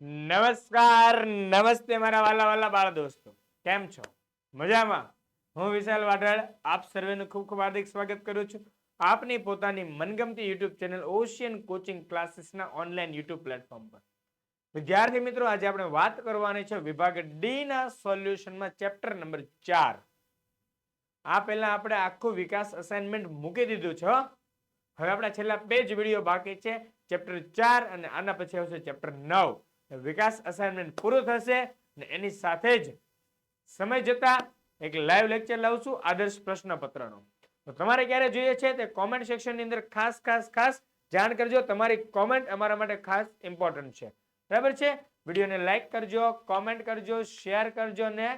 નમસ્કાર, નમસ્તે મારા વાલા વાલા બાળ દોસ્તો. કેમ છો? મજામાં? હું વિશાલ વાઢાળ, આપ સર્વેનું ખૂબ ખૂબ હાર્દિક સ્વાગત કરું છું. આપની પોતાની મનગમતી યુટ્યુબ ચેનલ ઓશિયન કોચિંગ ક્લાસીસના ઓનલાઈન યુટ્યુબ પ્લેટફોર્મ પર. વિદ્યાર્થી મિત્રો, આજે આપણે વાત કરવાની છે વિભાગ ડી ના સોલ્યુશનમાં ચેપ્ટર નંબર ચાર. આ પહેલા આપણે આખું વિકાસ અસાઇનમેન્ટ મૂકી દીધું છે હવે આપણા છેલ્લા બે જ વીડિયો બાકી છે, ચેપ્ટર ચાર અને આના પછી આવશે ચેપ્ટર નવ. વિકાસ અસાઇનમેન્ટ પૂરું થશે ને એની સાથે જ સમય જતા એક લાઈવ લેક્ચર લાવશું આદર્શ પ્રશ્નપત્રનો. તો તમારે ક્યારે જોઈએ છે તે કોમેન્ટ સેક્શનની અંદર ખાસ ખાસ ખાસ જાણ કરજો. તમારી કોમેન્ટ અમારા માટે ખાસ ઇમ્પોર્ટન્ટ છે. બરાબર છે? વિડીયોને લાઈક કરજો કોમેન્ટ કરજો શેર કરજો ને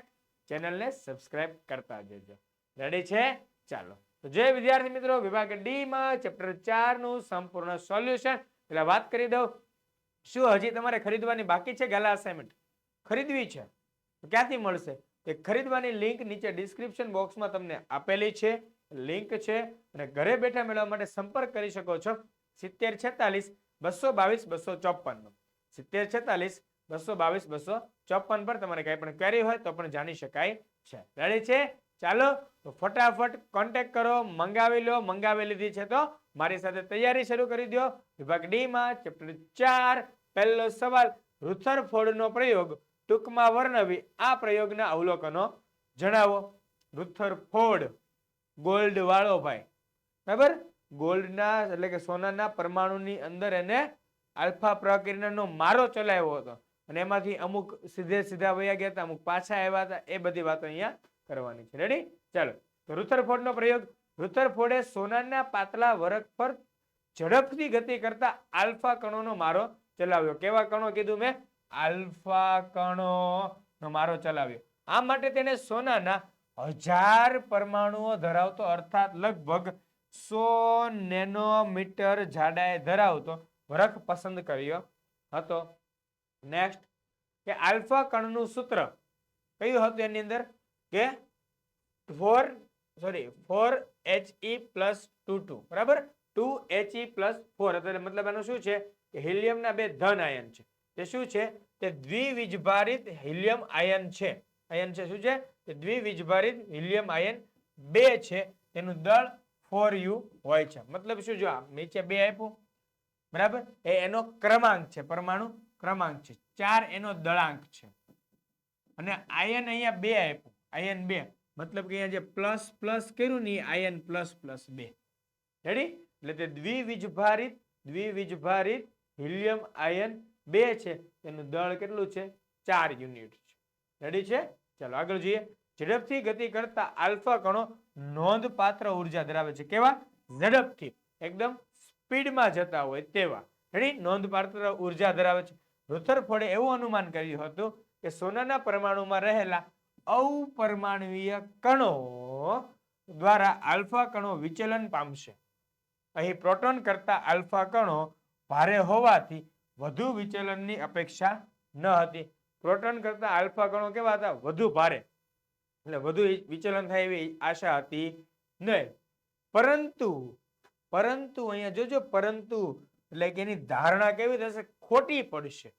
ચેનલને સબસ્ક્રાઇબ કરતા જજો. રેડી છે? ચાલો. તો જે વિદ્યાર્થી મિત્રો, વિભાગ ડી માં ચેપ્ટર ચારનું સંપૂર્ણ સોલ્યુશન એટલે વાત કરી દઉં. શું હજી તમારે ખરીદવાની બાકી છે ગાલા અસાઇનમેન્ટ ખરીદવી છે. ક્યાંથી મળશે? તે ખરીદવાની લિંક નીચે ડિસ્ક્રિપ્શન બોક્સમાં તમને આપેલી છે. લિંક છે. અને ઘરે બેઠા મેળવવા માટે સંપર્ક કરી શકો છો. સિત્તેર છેતાલીસ બસો બાવીસ બસો ચોપન સિત્તેર છેતાલીસ બસો બાવીસ બસો ચોપન પર તમારે કંઈ પણ ક્વેરી હોય તો પણ જાણી શકાય છે. રેડી છે? ચાલો, તો ફટાફટ કોન્ટેક્ટ કરો, મંગાવી લો. મંગાવી લીધી છે તો મારી સાથે તૈયારી શરૂ કરી દો વિભાગ ડીમાં ચેપ્ટર ચાર પહેલો સવાલ રુથરફોર્ડનો પ્રયોગ ટૂંકમાં વર્ણવી આ પ્રયોગના અવલોકનો જણાવો. રુથરફોર્ડ ગોલ્ડ વાળો ભાઈ. બરાબર? ગોલ્ડના એટલે કે સોનાના પરમાણુની અંદર એને આલ્ફા પ્રકિરણનો મારો ચલાવ્યો હતો. અને એમાંથી અમુક સીધે સીધા વયા ગયા હતા, અમુક પાછા આવ્યા હતા, એ બધી વાતો અહીંયા કરવાની છે. રેડી ચાલો. તો રુથરફોર્ડનો પ્રયોગ રુથરફોર્ડે સોનાના પાતળા વરખ પર ઝડપથી ગતિ કરતા આલ્ફા કણોનો મારો ચલાવ્યો. કેવા કણો કીધું મેં? આલ્ફા કણો. મારો ચલાવ્યો. આ માટે તેને સોનાના હજાર પરમાણુઓ ધરાવતો, અર્થાત લગભગ સો નેનોમીટર જાડાએ ધરાવતો વરખ પસંદ કર્યો હતો. નેક્સ્ટ કે આલ્ફા કણનું સૂત્ર કયું હતું એની અંદર? કે four sorry four H E plus two two. બરાબર? Two H E plus four. એટલે મતલબ એનું શું છે? કે હિલિયમના બે ધન આયન છે. તે શું છે? તે દ્વિવિજભારિત હિલિયમ આયન છે. આયન છે શું છે? તે દ્વિવિજભારિત હિલિયમ આયન બે છે. તેનું દળ ફોર યુ હોય છે. મતલબ શું? જો નીચે બે આપ્યું. બરાબર? એ એનો ક્રમાંક છે. પરમાણુ ક્રમાંક છે. ચાર એનો દળાંક છે. અને આયન અહીંયા બે આપ્યું. આયન બે. મતલબ કે અહીંયા જે પ્લસ પ્લસ કર્યું ને આયન પ્લસ પ્લસ બે. રેડી એટલે તે દ્વિવિજભારિત દ્વિવીજભારિત હિલિયમ આયન બે છે. તેનું દળ કેટલું છે? ચાર યુનિટ છે. રેડી છે? ચાલો આગળ જોઈએ. ઝડપથી ગતિ કરતા આલ્ફા કણો નોંધપાત્ર ઊર્જા ધરાવે છે. કેવા? ઝડપથી. એકદમ સ્પીડમાં જતા હોય તેવા. રેડી નોંધપાત્ર ઊર્જા ધરાવે છે. રુથરફોર્ડે એવું અનુમાન કર્યું હતું કે સોનાના પરમાણુમાં રહેલા અપરમાણવીય કણો દ્વારા આલ્ફા કણો વિચલન પામશે. અહીં પ્રોટોન કરતા આલ્ફા કણો ભારે હોવાથી વધુ વિચલનની અપેક્ષા ન હતી. પ્રોટોન કરતા આલ્ફા કણો કેવા હતા? વધુ ભારે. એટલે વધુ વિચલન થાય એવી આશા હતી નહીં. પરંતુ પરંતુ અહીંયા જોજો, પરંતુ એટલે કે એની ધારણા કેવી થશે? ખોટી પડશે.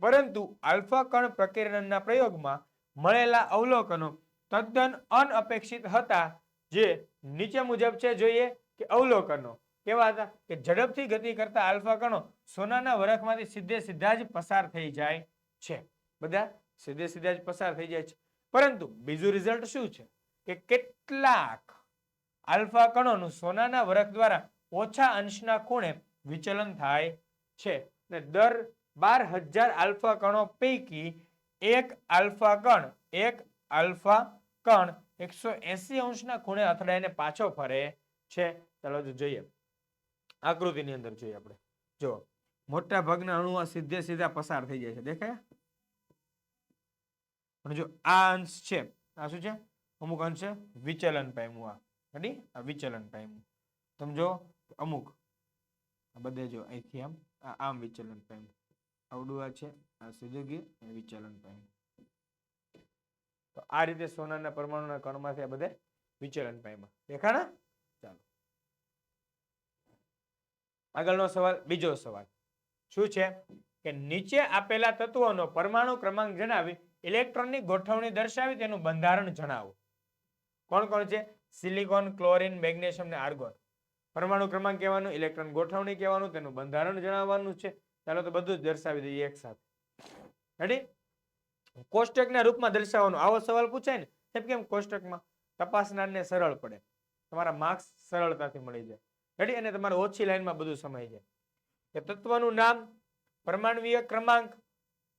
પરંતુ આલ્ફા કણ પ્રકીર્ણનના પ્રયોગમાં મળેલા અવલોકનો તદ્દન અનઅપેક્ષિત હતા, જે નીચે મુજબ છે, જોઈએ, કે અવલોકનો. કેવા હતા? કે ઝડપથી ગતિ કરતા આલ્ફા કણો સોનાના વરખમાંથી સીધે સીધા જ પસાર થઈ જાય છે. બધા સીધે સીધા જ પસાર થઈ જાય છે. પરંતુ બીજું રિઝલ્ટ શું છે? કે કેટલાક આલ્ફા કણોનું સોનાના વરખ દ્વારા ઓછા અંશના ખૂણે વિચલન થાય છે. ને દર બાર હજાર આલ્ફા કણો પૈકી એક આલ્ફા કણ, એક આલ્ફા કણ એકસો એસી અંશના ખૂણે અથડાઈને પાછો ફરે છે. ચાલો જોઈએ. આકૃતિની અંદર જોઈએ આપણે. જો, મોટા ભાગના અણુ આ સીધે સીધા પસાર થઈ જાય છે. દેખાય? પણ જો આ અંશ છે, આ શું છે? અમુક અંશે વિચલન પામ્યું આ. રેડી આ વિચલન પામ્યું. તમે જો, અમુક. બધે જો, અહીંથી આમ આમ વિચલન પામ્યું. આવડું આ છે, આ સીધું ગયું વિચલન પામ્યું. તો આ રીતે સોનાના પરમાણુના કણમાંથી આ બધે વિચલન પામ્યા. દેખાણા ચાલો આગળનો સવાલ, બીજો સવાલ. શું છે કે નીચે આપેલા તત્વોનો પરમાણુ ક્રમાંક જણાવી ઇલેક્ટ્રોનની ગોઠવણી દર્શાવી તેનું બંધારણ જણાવો? કોણ કોણ છે? સિલિકોન, ક્લોરીન, મેગ્નેશિયમ ને આર્ગોન. પરમાણુ ક્રમાંક કહેવાનું, ઇલેક્ટ્રોન ગોઠવણી કહેવાનું, તેનું બંધારણ જણાવવાનું છે. ચાલો તો બધું જ દર્શાવી દઈએ એક સાથે રેડી કોષ્ટકના રૂપમાં દર્શાવવાનું આવો સવાલ પૂછાય ને. કેમ કોષ્ટકમાં તપાસનારને સરળ પડે. તમારા માર્ક્સ સરળતાથી મળી જાય. રેડી? અને તમારે ઓછી લાઈનમાં બધું સમાઈ જાય. કે તત્વનું નામ પરમાણવીય ક્રમાંક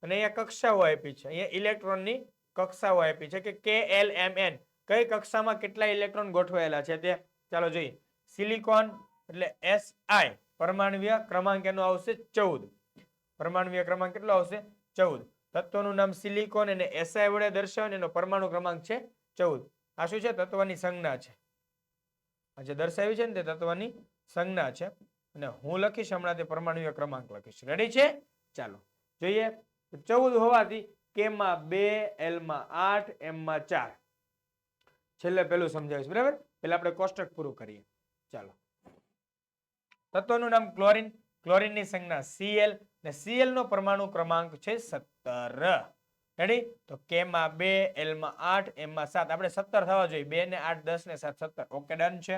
અને અહીંયા કક્ષાઓ આપી છે. અહીંયા ઇલેક્ટ્રોનની કક્ષાઓ આપી છે કે કે એલ એમ એન કઈ કક્ષામાં કેટલા ઇલેક્ટ્રોન ગોઠવાયેલા છે તે ચાલો જોઈએ. સિલિકોન એટલે એસ આઈ પરમાણવીય ક્રમાંક એનો આવશે ચૌદ. પરમાણવીય ક્રમાંક કેટલો આવશે? ચૌદ. તત્વનું નામ સિલિકોન અને એસઆઈ વડે દર્શાવે એનો પરમાણુ ક્રમાંક છે ચૌદ. આ શું છે? તત્વની સંજ્ઞા છે. આ જે દર્શાવી છે ને તે તત્વની સંજ્ઞા છે. અને હું લખીશ હમણાં તે પરમાણુય ક્રમાંક લખીશ. રેડી છે? ચાલો, જોઈએ. ચૌદ હોવાથી કે માં બે, એલમાં આઠ, એમ માં ચાર. છેલ્લે પેલું સમજાવીશ, બરાબર? પેલા આપણે કોષ્ટક પૂરું કરીએ. ચાલો. તત્વનું નામ ક્લોરીન. ક્લોરીનની સંજ્ઞા સીએલ ને સીએલ નો પરમાણુ ક્રમાંક છે સત્તર. રેડી તો કે માં બે, એલમાં આઠ, એમ માં સાત. આપણે સત્તર થવા જોઈએ. બે ને આઠ, દસ ને સાત. સત્તર. ઓકે ડન છે.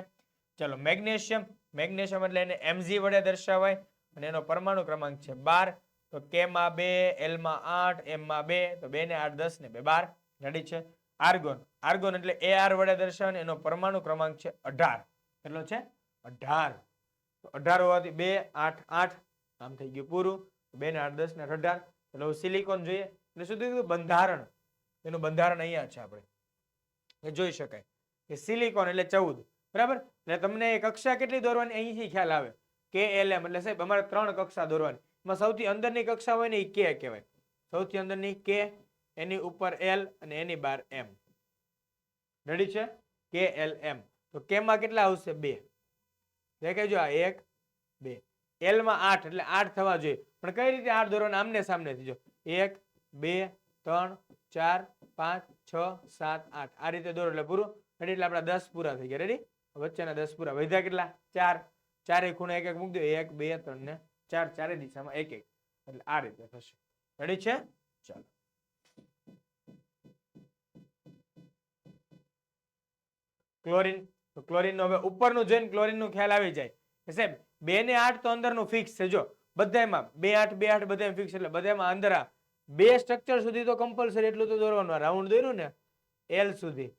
ચલો, મેગ્નેશિયમ મેગ્નેશિયમ એટલે એને એમજી વડે દર્શાવાય અને એનો પરમાણુ ક્રમાંક છે બાર. તો કે માં બે એલમાં આઠ એમ માં બે, તો બે ને આઠ, દસ ને બે, બાર. રેડી છે? આર્ગોન આર્ગોન એટલે એ આર વડે દર્શાવે એનો પરમાણુ ક્રમાંક છે અઢાર. કેટલો છે? અઢાર. તો અઢાર હોવાથી બે, આઠ આઠ, આમ થઈ ગયું પૂરું. બે ને આઠ, દસ ને આઠ, અઢાર. એટલે સિલિકોન જોઈએ. એટલે શું થયું? બંધારણ. એનું બંધારણ અહીંયા છે આપણે. એ જોઈ શકાય. કે સિલિકોન એટલે ચૌદ. બરાબર? એટલે તમને કક્ષા કેટલી દોરવાની અહીંથી ખ્યાલ આવે? કે એલ એમ એટલે સાહેબ, અમારે ત્રણ કક્ષા દોરવાની. એમાં સૌથી અંદરની કક્ષા હોય ને એ કે કહેવાય. સૌથી અંદરની કે એની ઉપર એલ અને એની બાર એમ રેડી છે? કે એલ એમ તો કેમાં કેટલા આવશે? બે. દેખાય આ એક, બે. એલમાં આઠ, એટલે આઠ થવા જોઈએ. પણ કઈ રીતે આઠ દોરવાના? આમને સામનેથી જો. એક, બે, ત્રણ, ચાર, પાંચ, છ, સાત, આઠ. આ રીતે દોરો એટલે પૂરું. રેડી એટલે આપણા દસ પૂરા થઈ ગયા. રેડી વચ્ચેના દસ પૂરા વધ્યા કેટલા? ચાર. ચારે ખૂણે એક એક મૂકી દો. એક, બે, ત્રણ ને ચાર. ચારે દિશામાં એક એક. એટલે આ રીતે થશે. રેડી છે? ચાલો. ક્લોરીન તો ક્લોરીન હવે ઉપરનું જોઈને ક્લોરિનનું ખ્યાલ આવી જાય. સાહેબ, બે ને આઠ તો અંદરનું ફિક્સ છે. જો બધામાં બે આઠ બે આઠ બધા ફિક્સ એટલે બધામાં અંદર બે સ્ટ્રક્ચર સુધી તો કમ્પલસરી એટલું તો દોરવાનું. રાઉન્ડ દોર્યું ને એલ સુધી.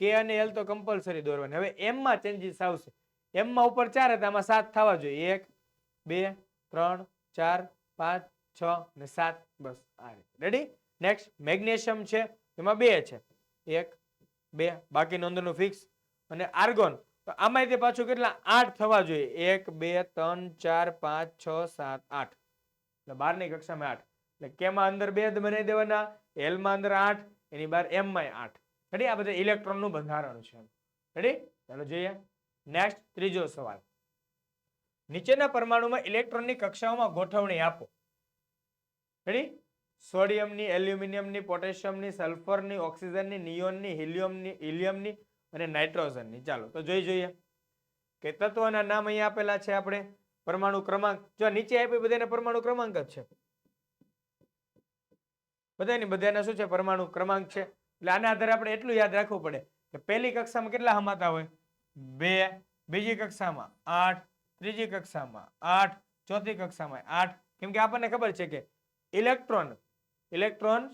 કે અને એલ તો કમ્પલસરી દોરવાની. હવે એમમાં ચેન્જીસ આવશે. એમમાં ઉપર ચાર હતા, આમાં સાત થવા જોઈએ. એક, બે, ત્રણ, ચાર, પાંચ, છ ને સાત. બસ, આ રીતે. રેડી નેક્સ્ટ મેગ્નેશિયમ છે. એમાં બે છે. એક, બે. બાકી અંદરનું ફિક્સ અને આર્ગોન તો આમાં પાછું કેટલા? આઠ થવા જોઈએ. એક, બે, ત્રણ, ચાર, પાંચ, છ, સાત, આઠ. એટલે બારની કક્ષામાં આઠ. એટલે કેમાં અંદર બે જ બનાવી દેવાના? એલમાં અંદર આઠ, એની બાર એમમાં આઠ. રેડી આ બધા ઇલેક્ટ્રોનનું બંધારણ છે. રેડી ચાલો જોઈએ. નેક્સ્ટ ત્રીજો સવાલ. નીચેના પરમાણુમાં ઇલેક્ટ્રોનની કક્ષાઓમાં ગોઠવણી આપો. રેડી સોડિયમની, એલ્યુમિનિયમની, પોટેશિયમની, સલ્ફરની, ઓક્સિજનની, નિયોનની, હિલિયમની હિલિયમની અને નાઇટ્રોજનની. ચાલો, તો જોઈ જોઈએ. કે તત્વના નામ અહીંયા આપેલા છે આપણે. પરમાણુ ક્રમાંક. જો નીચે આપી બધાના પરમાણુ ક્રમાંક જ છે. બધાની, બધાના શું છે? પરમાણુ ક્રમાંક છે. એટલે આના આધારે આપણે એટલું યાદ રાખવું પડે કે પહેલી કક્ષામાં કેટલા હમાતા હોય? બે. બીજી કક્ષામાં આઠ. ત્રીજી કક્ષામાં આઠ. ચોથી કક્ષામાં આઠ. કેમ કે આપણને ખબર છે કે ઇલેક્ટ્રોન ઇલેક્ટ્રોન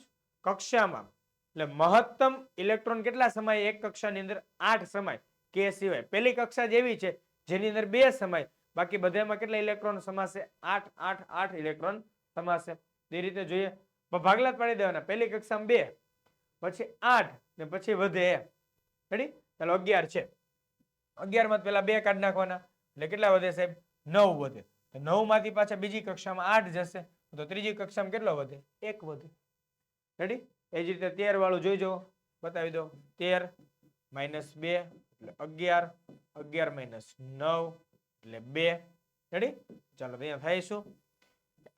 કક્ષામાં, એટલે મહત્તમ ઇલેક્ટ્રોન કેટલા સમય? એક કક્ષાની અંદર આઠ સમય. કે સિવાય. પહેલી કક્ષા જેવી છે, જેની અંદર બે સમય. બાકી બધામાં કેટલા ઇલેક્ટ્રોન સમાશે? આઠ આઠ આઠ ઇલેક્ટ્રોન સમાશે. તે રીતે જોઈએ. ભાગલા પાડી દેવાના. પહેલી કક્ષામાં બે. પછી આઠ ને પછી વધે રેડી ચાલો અગિયાર છે. અગિયારમાં પેલા બે કાઢ નાખવાના. એટલે કેટલા વધે સાહેબ? નવ વધે. તો નવમાંથી પાછા બીજી કક્ષામાં આઠ જશે. તો ત્રીજી કક્ષામાં કેટલો વધે? એક વધે. રેડી એ જ રીતે તેર વાળું જોઈ જુઓ. બતાવી દો તેર માઇનસ બે, એટલે અગિયાર. અગિયાર માઇનસ નવ, એટલે બે. રેડી ચાલો અહીંયા થાય શું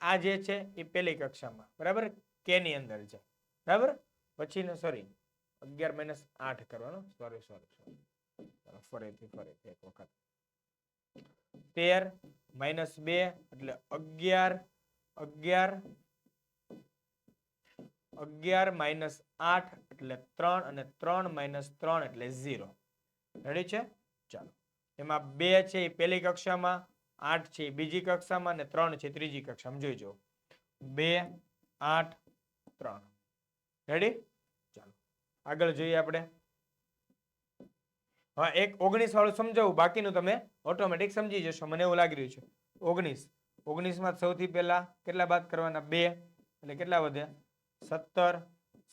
આ જે છે એ પેલી કક્ષામાં. બરાબર? કે ની અંદર છે. બરાબર? પછી સોરી અગિયાર માઇનસ આઠ કરવાનો. સોરી સોરી સોરી ફરીથી ફરીથી એક વખત. તેર માઇનસ બે, એટલે અગિયાર અગિયાર અગિયાર માઇનસ આઠ, એટલે ત્રણ, અને ત્રણ માઇનસ ત્રણ, એટલે ઝીરો રેડી છે? ચાલો. એમાં બે છે એ પહેલી કક્ષામાં, આઠ છે બીજી કક્ષામાં, અને ત્રણ છે ત્રીજી કક્ષામાં. જોઈજો બે, આઠ, ત્રણ. રેડી આગળ જોઈએ આપણે. હા, એક ઓગણીસ વાળું સમજાવું, બાકીનું તમે ઓટોમેટિક સમજી જશો, મને એવું લાગી રહ્યું છે. ઓગણીસ. ઓગણીસમાં સૌથી પહેલા કેટલા બાદ કરવાના? બે. એટલે કેટલા વધે? સત્તર.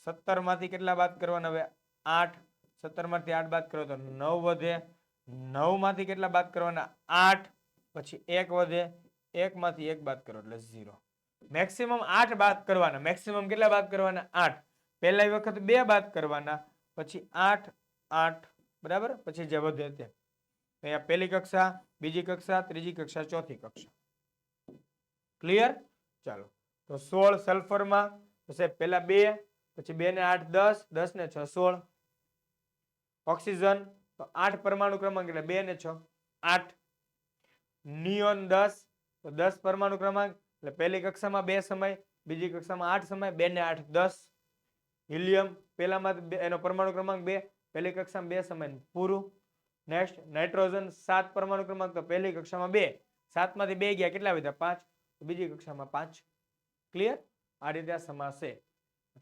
સત્તરમાંથી કેટલા બાદ કરવાના? હવે આઠ. સત્તરમાંથી આઠ બાદ કરો તો નવ વધે. નવમાંથી કેટલા બાદ કરવાના? આઠ. પછી એક વધે. એક માંથી એક બાદ કરો એટલે ઝીરો. મેક્સિમમ આઠ બાદ કરવાના. મેક્સિમમ કેટલા બાદ કરવાના? આઠ. પહેલા વખત બે બાદ કરવાના, પછી આઠ આઠ, બરાબર? પછી જે વધે તે. અહીંયા પહેલી કક્ષા, બીજી કક્ષા, ત્રીજી કક્ષા, ચોથી કક્ષા. ક્લિયર ચાલો. તો સોળ સલ્ફરમાં સાહેબ પહેલા બે, પછી બે ને આઠ, દસ દસ ને છ, સોળ. ઓક્સિજન, તો આઠ પરમાણુ ક્રમાંક એટલે બે ને છ, આઠ. નિયોન દસ, તો દસ પરમાણુ ક્રમાંક, એટલે પહેલી કક્ષામાં બે સમય, બીજી કક્ષામાં આઠ સમય બે ને આઠ, દસ. હિલિયમ, પહેલામાં એનો પરમાણુ ક્રમાંક બે, પહેલી કક્ષામાં બે સમય, પૂરું. નેક્સ્ટ નાઇટ્રોજન, સાત પરમાણુ ક્રમાંક, તો પહેલી કક્ષામાં બે. સાતમાંથી બે ગયા, કેટલા વધ્યા? પાંચ. બીજી કક્ષામાં પાંચ. ક્લિયર આ રીતે આ સમાશે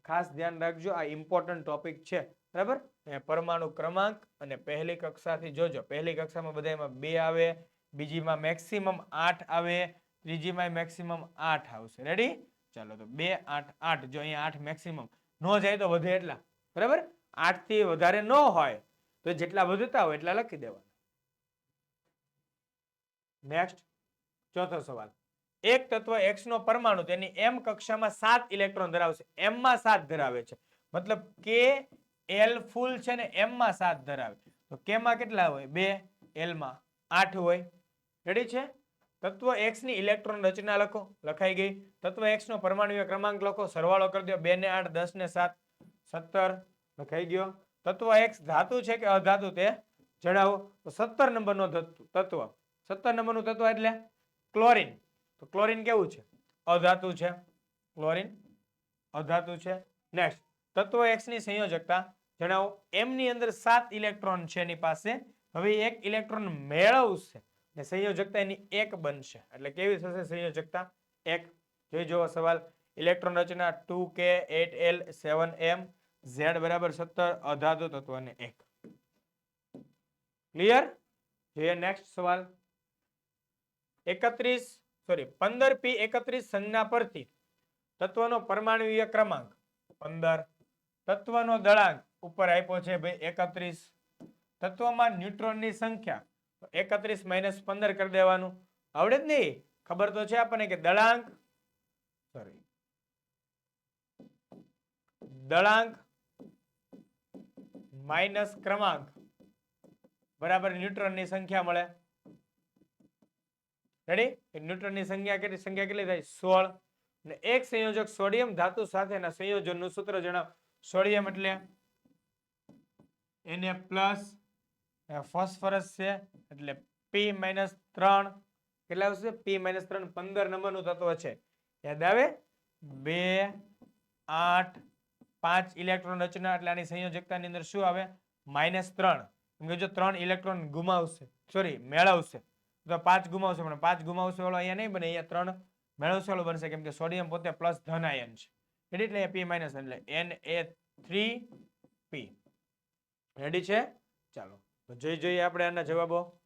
ખાસ ધ્યાન રાખજો, આ ઇમ્પોર્ટન્ટ ટોપિક છે. બરાબર? પરમાણુ ક્રમાંક અને પહેલી કક્ષાથી જોજો. પહેલી કક્ષામાં બધામાં બે આવે, બીજીમાં મેક્સિમમ આઠ આવે ત્રીજીમાં મેક્સિમમ આઠ આવશે. રેડી ચાલો, તો બે, આઠ આઠ. જો અહીંયા આઠ મેક્સિમમ નો જાય તો વધે એટલા. બરાબર? આઠથી વધારે ન હોય તો જેટલા વધતા હોય એટલા લખી દેવાના. નેક્સ્ટ ચોથો સવાલ. એક તત્વ એક્સ નો પરમાણુ તેની એમ કક્ષામાં સાત ઇલેક્ટ્રોન ધરાવશે એમ માં સાત ધરાવે છે. મતલબ કે એલ ફૂલ છે ને એમ માં સાત ધરાવે તો કે માં કેટલા હોય? બે. એલમાં આઠ હોય. રેડી છે? તત્વ એક્સની ઇલેક્ટ્રોન રચના લખો. લખાઈ ગઈ. તત્વ એક્સ નો પરમાણુ ક્રમાંક લખો. સરવાળો કરી દો. બે ને આઠ, દસ ને સાત, સત્તર. લખાઈ ગયો. તત્વ એક્સ ધાતુ છે કે અધાતુ તે જણાવો. તો સત્તર નંબરનો તત્વ સત્તર નંબરનું તત્વ એટલે ક્લોરીન. તો ક્લોરીન કેવું છે? અધાતુ છે. ક્લોરિન અધાતુ છે. નેક્સ્ટ તત્વ એક્સની સંયોજકતા જણાવો. એમની અંદર સાત ઇલેક્ટ્રોન છે એની પાસે. હવે એક ઇલેક્ટ્રોન મેળવશે. ને સંયોજકતા એની એક બનશે. એટલે કેવી થશે સંયોજકતા? એક, જોઈ જુઓ સવાલ. ઇલેક્ટ્રોન રચના two K eight L seven M Z બરાબર સત્તર અધાતુ તત્વને એક. ક્લિયર જોઈએ નેક્સ્ટ સવાલ. એકત્રીસ સોરી પંદર પી એકત્રીસ સંજ્ઞા પરથી તત્વનો પરમાણુય ક્રમાંક પંદર. તત્વનો દળાંક ઉપર આપ્યો છે ભાઈ એકત્રીસ. તત્વમાં ન્યુટ્રોનની સંખ્યા એકત્રીસ માઇનસ પંદર કરી દેવાનું. આવડે જ નહીં. ખબર તો છે આપણને કે દળાંક સોરી દળાંક માઇનસ ક્રમાંક. બરાબર, ન્યુટ્રોનની સંખ્યા મળે. રેડી ન્યુટ્રોનની સંખ્યા કેટલી સંખ્યા કેટલી થાય? સોળ. ને એક સંયોજક સોડિયમ ધાતુ સાથેના સંયોજનનું સૂત્ર જણાવ. સોડિયમ એટલે? એને પ્લસ ફોસ્ફરસ છે, એટલે પી માઇનસ ત્રણ. કેટલા આવશે? પી માઇનસ ત્રણ, પંદર નંબરનું તત્વ છે. યાદ આવે? બે, આઠ, પાંચ ઇલેક્ટ્રોન રચના, એટલે આની સંયોજકતાની અંદર શું આવે? માઇનસ ત્રણ. કેમ જો ત્રણ ઇલેક્ટ્રોન ગુમાવશે સોરી મેળવશે, તો પાંચ ગુમાવશે, પણ પાંચ ગુમાવશે વાળો અહીંયા નહીં બને, અહીંયા ત્રણ મેળવશે વાળો બનશે, કેમ કે સોડિયમ પોતે પ્લસ ધન આયન છે. એટલે પી માઇનસ એટલે N A three P ready છે? ચાલો. તો જોઈ જોઈએ આપણે આના જવાબો.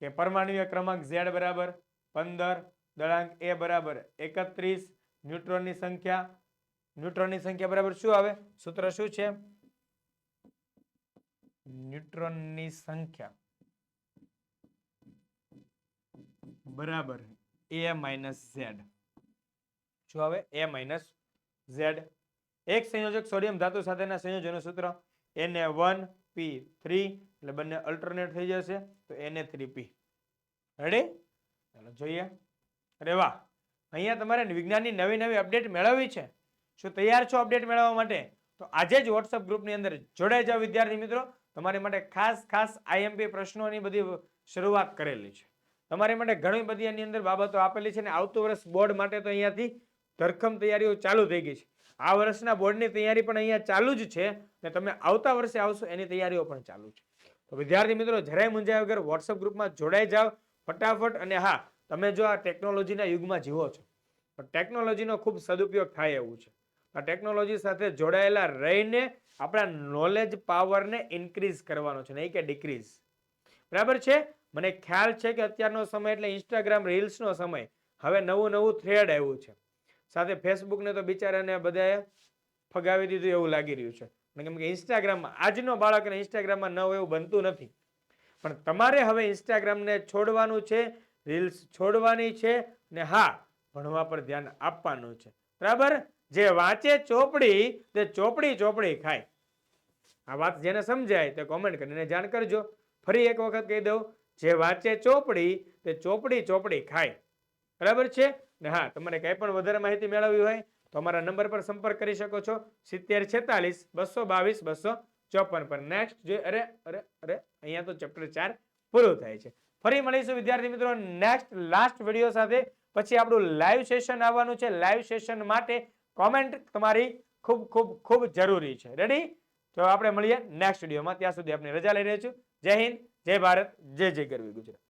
કે પરમાણુય ક્રમાંક ઝેડ બરાબર, પંદર, દળાંક એ બરાબર, એકત્રીસ, ન્યુટ્રોનની સંખ્યા ન્યુટ્રોનની સંખ્યા બરાબર શું આવે? સૂત્ર શું છે? ન્યુટ્રોનની સંખ્યા. બરાબર, એ માઇનસ ઝેડ. શું આવે? A minus Z. એક સંયોજક સોડિયમ ધાતુ સાથેના સંયોજનનું સૂત્ર, એને વન, પી, થ્રી એટલે બંને અલ્ટરનેટ થઈ જશે, તો એને થ્રી પી રેડી ચાલો જોઈએ. અરે વાહ! અહીંયા તમારે વિજ્ઞાનની નવી નવી અપડેટ મેળવવી છે. શું તૈયાર છો અપડેટ મેળવવા માટે? તો આજે જ વોટ્સઅપ ગ્રુપની અંદર જોડાઈ જાઓ વિદ્યાર્થી મિત્રો. તમારી માટે ખાસ ખાસ આઈએમપી પ્રશ્નોની બધી શરૂઆત કરેલી છે. તમારી માટે ઘણી બધી એની અંદર બાબતો આપેલી છે ને આવતું વર્ષ બોર્ડ માટે તો અહીંયાથી ધરખમ તૈયારીઓ ચાલુ થઈ ગઈ છે. આ વર્ષના બોર્ડની તૈયારી પણ અહીંયા ચાલુ જ છે ને તમે આવતા વર્ષે આવશો એની તૈયારીઓ પણ ચાલુ છે. વિદ્યાર્થી મિત્રો, જરાય મૂંઝાયા વગર વોટ્સઅપ ગ્રુપમાં જોડાઈ જાઓ. ફટાફટ અને હા, તમે જો આ ટેકનોલોજીના યુગમાં જીવો છો, તો ટેકનોલોજીનો ખૂબ સદુપયોગ થાય એવું છે. આ ટેકનોલોજી સાથે જોડાયેલા રહીને આપણા નોલેજ પાવરને ઇન્ક્રીઝ કરવાનો છે, નહીં કે ડિક્રીઝ બરાબર છે? મને ખ્યાલ છે કે અત્યારનો સમય એટલે ઇન્સ્ટાગ્રામ રીલ્સનો સમય. હવે નવું નવું થ્રેડ આવ્યું છે. સાથે ફેસબુકને તો બિચારાને બધાએ ફગાવી દીધું એવું લાગી રહ્યું છે. કેમ કે ઇન્સ્ટાગ્રામમાં આજનો બાળકને ઇન્સ્ટાગ્રામમાં ન હોય એવું બનતું નથી. પણ તમારે હવે ઇન્સ્ટાગ્રામને છોડવાનું છે રીલ્સ છોડવાની છે ને હા, ભણવા પર ધ્યાન આપવાનું છે. બરાબર? જે વાંચે ચોપડી, તે ચોપડી ચોપડી ખાય. આ વાત જેને સમજાય તે કોમેન્ટ કરીને જાણ કરજો. ફરી એક વખત કહી દઉં, જે વાંચે ચોપડી, તે ચોપડી ચોપડી ખાય. બરાબર છે? ને હા તમારે કંઈ પણ વધારે માહિતી મેળવવી હોય તો અમારા નંબર પર સંપર્ક કરી શકો છો. સિત્તેર છેતાલીસ, બસો બાવીસ, બસો ચોપન પર. નેક્સ્ટ જોઈએ અરે અરે અરે, અહીંયા તો ચેપ્ટર ચાર પૂરું થાય છે. ફરી મળીશું, વિદ્યાર્થી મિત્રો. નેક્સ્ટ લાસ્ટ વીડિયો સાથે. પછી આપણું લાઈવ સેશન આવવાનું છે. લાઈવ સેશન માટે કોમેન્ટ તમારી ખૂબ ખૂબ ખૂબ જરૂરી છે. રેડી તો આપણે મળીએ નેક્સ્ટ વિડીયોમાં ત્યાં સુધી આપણે રજા લઈ રહ્યા છું. જય હિન્દ, જય ભારત, જય જય ગરવી ગુજરાત.